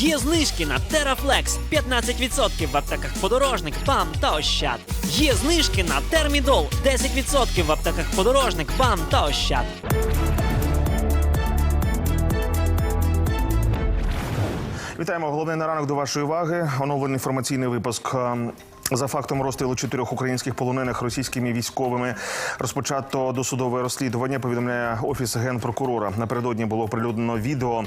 Є знижки на Терафлекс 15% в аптеках подорожник, ПАМ та Ощад. Є знижки на Термідол 10% в аптеках подорожник, ПАМ та Ощад. Вітаємо. Головний на ранок до вашої уваги. Оновлений інформаційний випуск. За фактом розстрілу чотирьох українських полонених російськими військовими розпочато досудове розслідування. Повідомляє офіс генпрокурора. Напередодні було оприлюднено відео,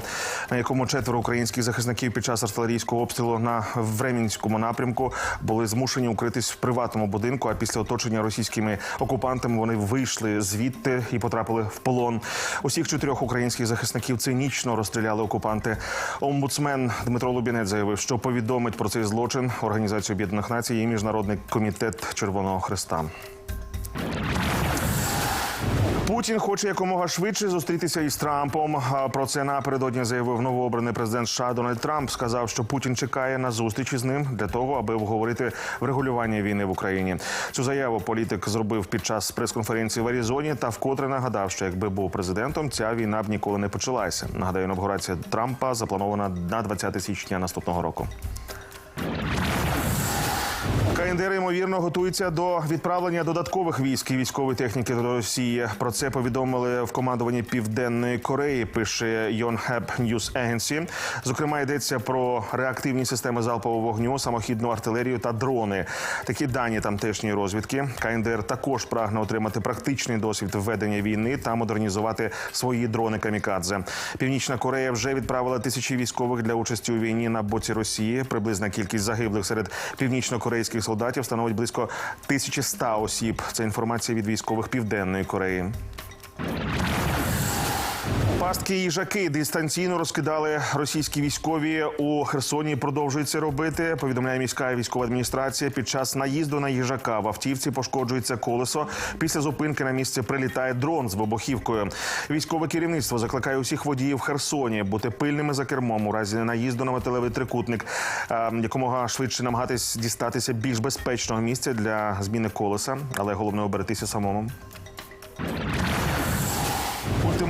на якому четверо українських захисників під час артилерійського обстрілу на Времінському напрямку були змушені укритись в приватному будинку. А після оточення російськими окупантами вони вийшли звідти і потрапили в полон. Усіх чотирьох українських захисників цинічно розстріляли окупанти. Омбудсмен Дмитро Лубінець заявив, що повідомить про цей злочин Організацію Об'єднаних Націй Міжнародний комітет Червоного Христа. Путін хоче якомога швидше зустрітися із Трампом. Про це напередодні заявив новообраний президент США Дональд Трамп. Сказав, що Путін чекає на зустріч із ним для того, аби обговорити врегулювання війни в Україні. Цю заяву політик зробив під час прес-конференції в Аризоні та вкотре нагадав, що якби був президентом, ця війна б ніколи не почалася. Нагадаю, інавгурація Трампа запланована на 20 січня наступного року. КНДР, ймовірно, готується до відправлення додаткових військ і військової техніки до Росії. Про це повідомили в командуванні Південної Кореї. Пише Yonhap News Agency. Зокрема, йдеться про реактивні системи залпового вогню, самохідну артилерію та дрони. Такі дані тамтешньої розвідки. КНДР також прагне отримати практичний досвід введення війни та модернізувати свої дрони камікадзе. Північна Корея вже відправила тисячі військових для участі у війні на боці Росії. Приблизна кількість загиблих серед північно-корейських солдатів становить близько 1100 осіб. Це інформація від військових Південної Кореї. Пастки їжаки дистанційно розкидали російські військові у Херсоні. Продовжують це робити. Повідомляє міська військова адміністрація. Під час наїзду на їжака в автівці пошкоджується колесо. Після зупинки на місце прилітає дрон з вибухівкою. Військове керівництво закликає усіх водіїв Херсоні бути пильними за кермом у разі наїзду на металевий трикутник, якомога швидше намагатись дістатися більш безпечного місця для зміни колеса, але головне оберегтися самому.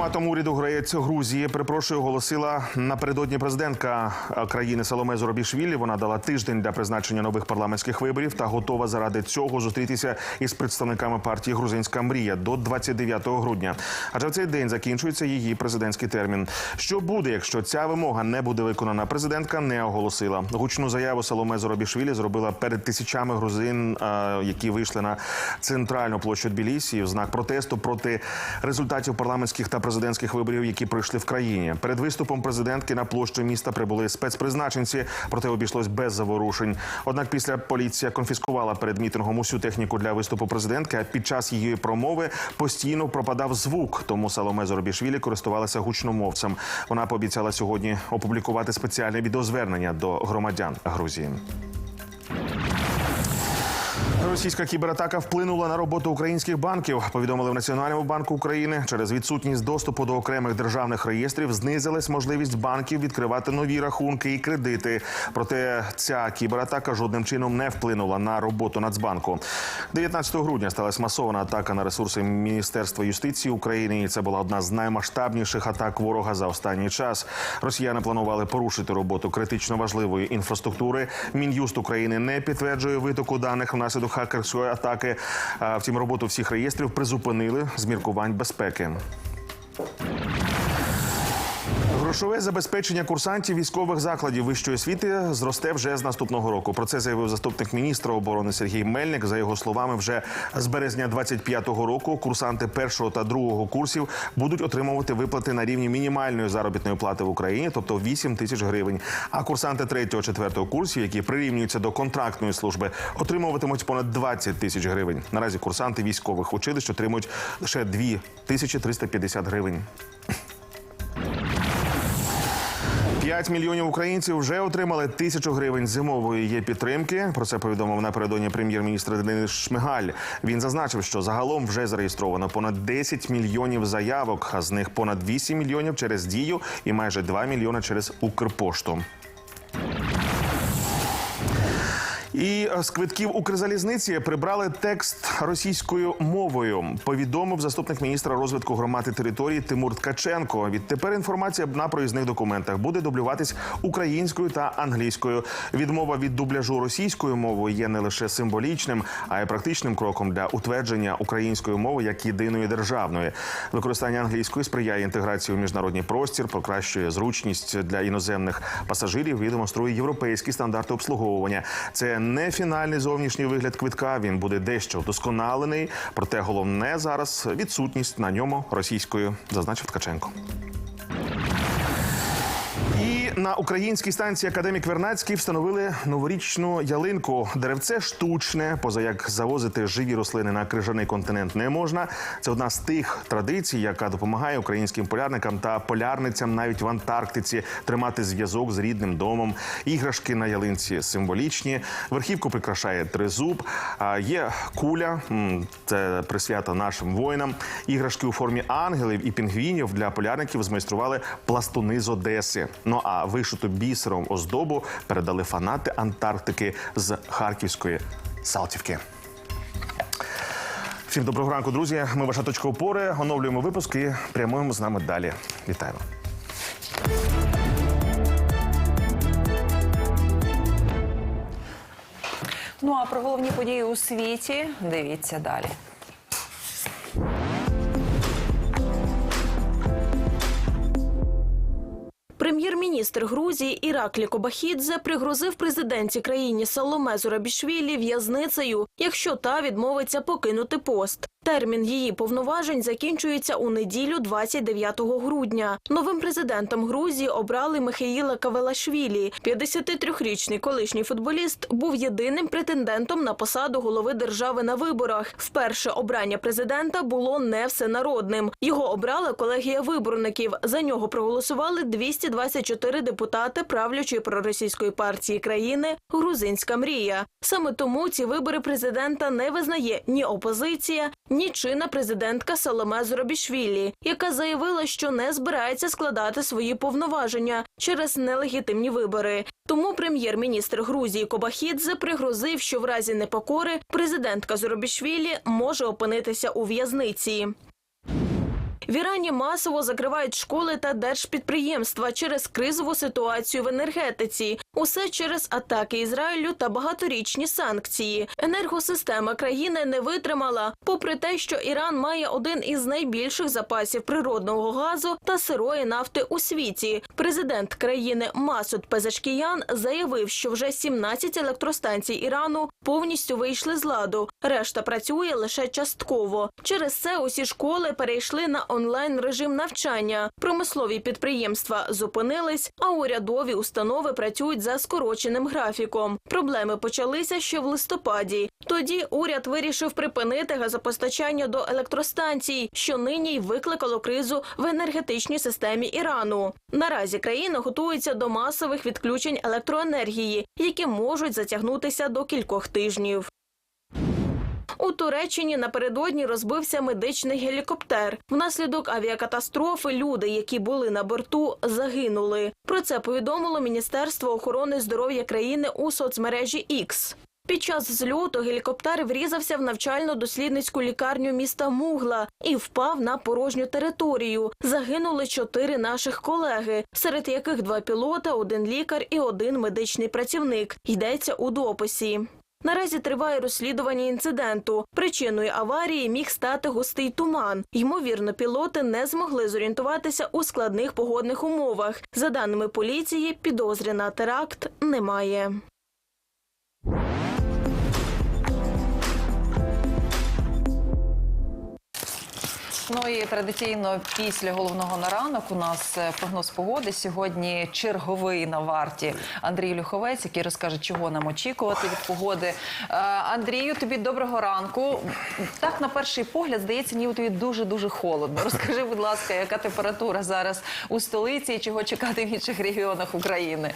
Ультиматум уряду грається Грузії. Перепрошую, оголосила напередодні президентка країни Соломе Зоробішвілі. Вона дала тиждень для призначення нових парламентських виборів та готова заради цього зустрітися із представниками партії Грузинська мрія до 29 грудня. Адже в цей день закінчується її президентський термін. Що буде, якщо ця вимога не буде виконана? Президентка не оголосила. Гучну заяву Соломе Зоробішвілі зробила перед тисячами грузин, е, які вийшли на центральну площу Тбілісі в знак протесту проти результатів парламентських та президентських виборів, які пройшли в країні. Перед виступом президентки на площу міста прибули спецпризначенці, проте обійшлось без заворушень. Однак після поліція конфіскувала перед мітингом усю техніку для виступу президентки. А під час її промови постійно пропадав звук. Тому Саломе Зоробішвілі користувалася гучномовцем. Вона пообіцяла сьогодні опублікувати спеціальне відеозвернення до громадян Грузії. Російська кібератака вплинула на роботу українських банків. Повідомили в Національному банку України. Через відсутність доступу до окремих державних реєстрів знизилась можливість банків відкривати нові рахунки і кредити. Проте ця кібератака жодним чином не вплинула на роботу Нацбанку. 19 грудня сталася масована атака на ресурси Міністерства юстиції України. І це була одна з наймасштабніших атак ворога за останній час. Росіяни планували порушити роботу критично важливої інфраструктури. Мін'юст України не підтверджує витоку даних внаслідок хакерської атаки. Втім, роботу всіх реєстрів призупинили з міркувань безпеки. Грошове забезпечення курсантів військових закладів вищої освіти зросте вже з наступного року. Про це заявив заступник міністра оборони Сергій Мельник. За його словами, вже з березня 25-го року курсанти першого та другого курсів будуть отримувати виплати на рівні мінімальної заробітної плати в Україні, тобто 8 тисяч гривень. А курсанти третього, четвертого курсів, які прирівнюються до контрактної служби, отримуватимуть понад 20 тисяч гривень. Наразі курсанти військових училищ отримують лише 2 тисячі 350 гривень. 5 мільйонів українців вже отримали тисячу гривень зимової є підтримки. Про це повідомив напередодні прем'єр-міністр Денис Шмигаль. Він зазначив, що загалом вже зареєстровано понад 10 мільйонів заявок, а з них понад 8 мільйонів через дію і майже 2 мільйони через Укрпошту. І з квитків Укрзалізниці прибрали текст російською мовою. Повідомив заступник міністра розвитку громад і територій Тимур Ткаченко. Відтепер інформація на проїзних документах буде дублюватись українською та англійською. Відмова від дубляжу російською мовою є не лише символічним, а й практичним кроком для утвердження української мови як єдиної державної. Використання англійської сприяє інтеграції у міжнародний простір, покращує зручність для іноземних пасажирів і демонструє європейські стандарти обслуговування. Це не фінальний зовнішній вигляд квитка. Він буде дещо вдосконалений. Проте головне зараз відсутність на ньому російською, зазначив Ткаченко. На українській станції Академік Вернацький встановили новорічну ялинку. Деревце штучне, поза як завозити живі рослини на крижаний континент не можна. Це одна з тих традицій, яка допомагає українським полярникам та полярницям навіть в Антарктиці тримати зв'язок з рідним домом. Іграшки на ялинці символічні. Верхівку прикрашає тризуб. Є куля, це присвята нашим воїнам. Іграшки у формі ангелів і пінгвінів для полярників змайстрували пластуни з Одеси. Ну а вишиту бісером оздобу передали фанати Антарктики з Харківської Салтівки. Всім доброго ранку, друзі. Ми ваша точка опори. Оновлюємо випуск і прямуємо з нами далі. Вітаємо. Ну а про головні події у світі дивіться далі. Прем'єр-міністр Грузії Іраклі Кобахідзе пригрозив президентці країні Саломе Зурабішвілі в'язницею, якщо та відмовиться покинути пост. Термін її повноважень закінчується у неділю 29 грудня. Новим президентом Грузії обрали Михаїла Кавелашвілі. 53-річний колишній футболіст був єдиним претендентом на посаду голови держави на виборах. Вперше обрання президента було не всенародним. Його обрала колегія виборників. За нього проголосували 224 депутати правлячої проросійської партії країни Грузинська мрія. Саме тому ці вибори президента не визнає ні опозиція, ні чинна президентка Саломе Зурабішвілі, яка заявила, що не збирається складати свої повноваження через нелегітимні вибори. Тому прем'єр-міністр Грузії Кобахідзе пригрозив, що в разі непокори президентка Зурабішвілі може опинитися у в'язниці. В Ірані масово закривають школи та держпідприємства через кризову ситуацію в енергетиці. Усе через атаки Ізраїлю та багаторічні санкції. Енергосистема країни не витримала, попри те, що Іран має один із найбільших запасів природного газу та сирої нафти у світі. Президент країни Масуд Пезешкіян заявив, що вже 17 електростанцій Ірану повністю вийшли з ладу. Решта працює лише частково. Через це усі школи перейшли на онлайн режим навчання. Промислові підприємства зупинились, а урядові установи працюють за скороченим графіком. Проблеми почалися ще в листопаді. Тоді уряд вирішив припинити газопостачання до електростанцій, що нині й викликало кризу в енергетичній системі Ірану. Наразі країна готується до масових відключень електроенергії, які можуть затягнутися до кількох тижнів. У Туреччині напередодні розбився медичний гелікоптер. Внаслідок авіакатастрофи люди, які були на борту, загинули. Про це повідомило Міністерство охорони здоров'я країни у соцмережі X. Під час зльоту гелікоптер врізався в навчально-дослідницьку лікарню міста Мугла і впав на порожню територію. Загинули чотири наших колеги, серед яких два пілота, один лікар і один медичний працівник. Йдеться у дописі. Наразі триває розслідування інциденту. Причиною аварії міг стати густий туман. Ймовірно, пілоти не змогли зорієнтуватися у складних погодних умовах. За даними поліції, підозрі на теракт немає. Ну і традиційно після головного на ранок у нас е, прогноз погоди. Сьогодні черговий на варті Андрій Люховець, який розкаже, чого нам очікувати від погоди. Е, Андрію, тобі доброго ранку. Так, на перший погляд, здається, ніби тобі дуже дуже холодно. Розкажи, будь ласка, яка температура зараз у столиці і чого чекати в інших регіонах України?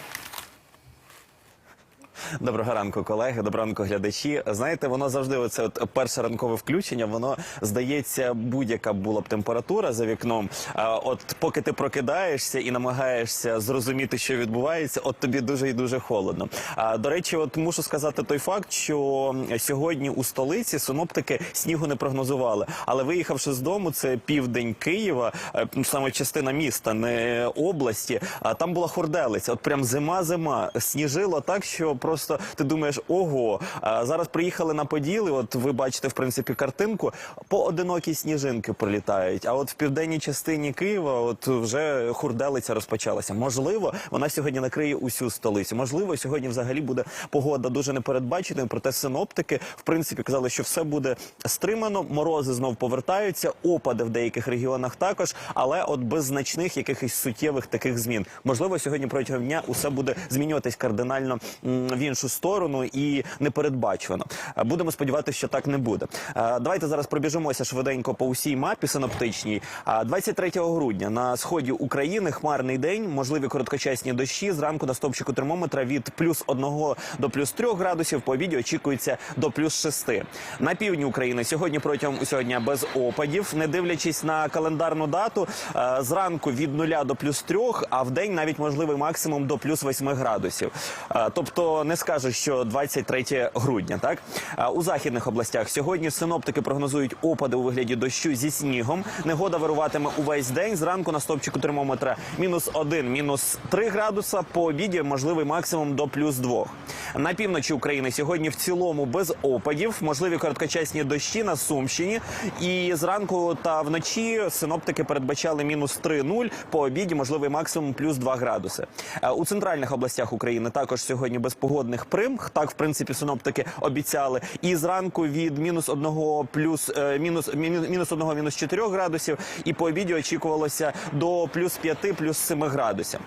Доброго ранку, колеги. Доброго ранку, глядачі. Знаєте, воно завжди оце от перше ранкове включення. Воно здається, будь-яка була б температура за вікном. А от поки ти прокидаєшся і намагаєшся зрозуміти, що відбувається, от тобі дуже і дуже холодно. А до речі, от мушу сказати той факт, що сьогодні у столиці синоптики снігу не прогнозували. Але виїхавши з дому, це південь Києва, е, ну, саме частина міста, не області. А там була хорделиця. От прям зима-зима. Сніжило так, що просто ти думаєш, ого. Зараз приїхали на Поділи. От ви бачите, в принципі, картинку. Поодинокі сніжинки пролітають. А от в південній частині Києва, от вже хурделиця розпочалася. Можливо, вона сьогодні накриє усю столицю. Можливо, сьогодні взагалі буде погода дуже непередбаченою. Проте синоптики, в принципі, казали, що все буде стримано. Морози знов повертаються, опади в деяких регіонах також, але от без значних якихось суттєвих таких змін. Можливо, сьогодні протягом дня усе буде змінюватись кардинально іншу сторону і непередбачувано. Е, Будемо сподіватися, що так не буде. Е, Давайте зараз пробіжимося швиденько по усій мапі синоптичній. А 23 грудня на сході України хмарний день, можливі короткочасні дощі. Зранку на стопчику термометра від плюс 1 до плюс 3 градусів. По обіді очікується до плюс 6. На півдні України сьогодні протягом усього дня без опадів, не дивлячись на календарну дату. е, Зранку від 0 до плюс 3, а в день навіть можливий максимум до плюс 8 градусів. Е, Тобто не скажу, що 23 грудня. Так у західних областях сьогодні синоптики прогнозують опади у вигляді дощу зі снігом. Негода вируватиме увесь день. Зранку на стопчику термометра мінус 1, мінус 3 градуса. По обіді можливий максимум до плюс 2. На півночі України сьогодні в цілому без опадів, можливі короткочасні дощі на Сумщині. І зранку та вночі синоптики передбачали мінус 3-0, по обіді можливий максимум плюс 2 градуси. У центральних областях України також сьогодні без погодних примх. Так, в принципі, синоптики обіцяли. І зранку від мінус одного плюс е, мінус мінус одного мінус чотирьох градусів. І по обіді очікувалося до плюс п'яти, плюс семи градусів.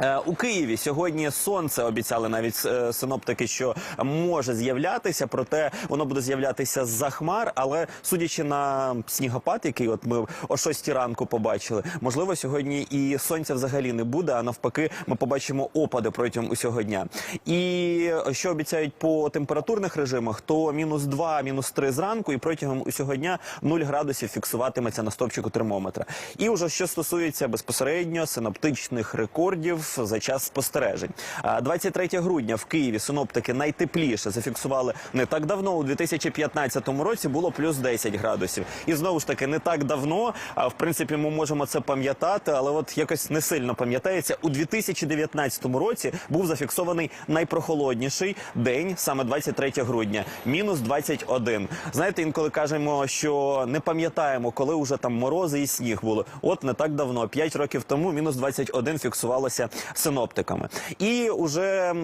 Е, У Києві сьогодні сонце обіцяли навіть е, синоптики, що може з'являтися, проте воно буде з'являтися з-за хмар. Але судячи на снігопад, який от ми о 6 ранку побачили, можливо, сьогодні і сонця взагалі не буде. А навпаки, ми побачимо опади протягом усього дня. І що обіцяють по температурних режимах, то мінус 2, мінус 3 зранку, і протягом усього дня 0 градусів фіксуватиметься на стопчику термометра. І уже що стосується безпосередньо синоптичних рекордів за час спостережень. А 23 грудня в Києві синоптики найтепліше зафіксували не так давно. У 2015 році було плюс 10 градусів. І знову ж таки не так давно. В принципі, ми можемо це пам'ятати, але от якось не сильно пам'ятається. У 2019 році був зафіксований найпрохолодніший день, саме 23 грудня, мінус 21. Знаєте, інколи кажемо, що не пам'ятаємо, коли вже там морози і сніг були. От не так давно, 5 років тому, мінус 21 фіксувалося синоптиками. І уже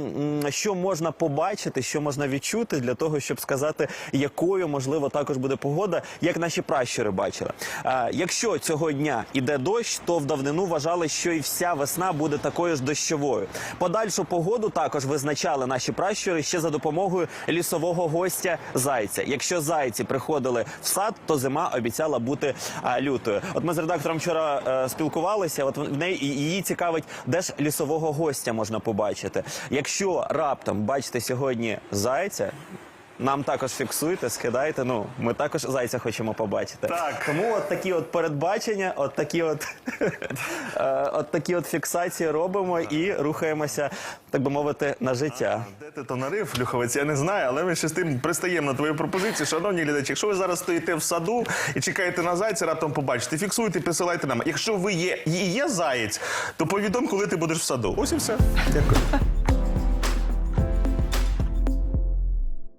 що можна побачити, що можна відчути для того, щоб сказати, якою можливо також буде погода, як наші пращури бачили. Якщо цього дня іде дощ, то в давнину вважали, що і вся весна буде такою ж дощовою. Подальшу погоду також визначали наші пращури ще за допомогою лісового гостя зайця. Якщо зайці приходили в сад, то зима обіцяла бути лютою. От ми з редактором вчора е, спілкувалися. От в неї її цікавить, де ж лісового гостя можна побачити. Якщо раптом бачите сьогодні зайця. Нам також фіксуйте, скидайте. Ну, ми також зайця хочемо побачити. Так. Тому от такі от передбачення, от такі от, е, от такі от фіксації робимо і рухаємося, так би мовити, на життя. Де ти то нарив, Люховець, я не знаю, але ми ще з тим пристаємо на твою пропозицію. Шановні глядачі, якщо ви зараз стоїте в саду і чекаєте на зайця, раптом побачите, фіксуйте, присилайте нам. Якщо ви є і є заєць, то повідом, коли ти будеш в саду. Ось і все. Дякую.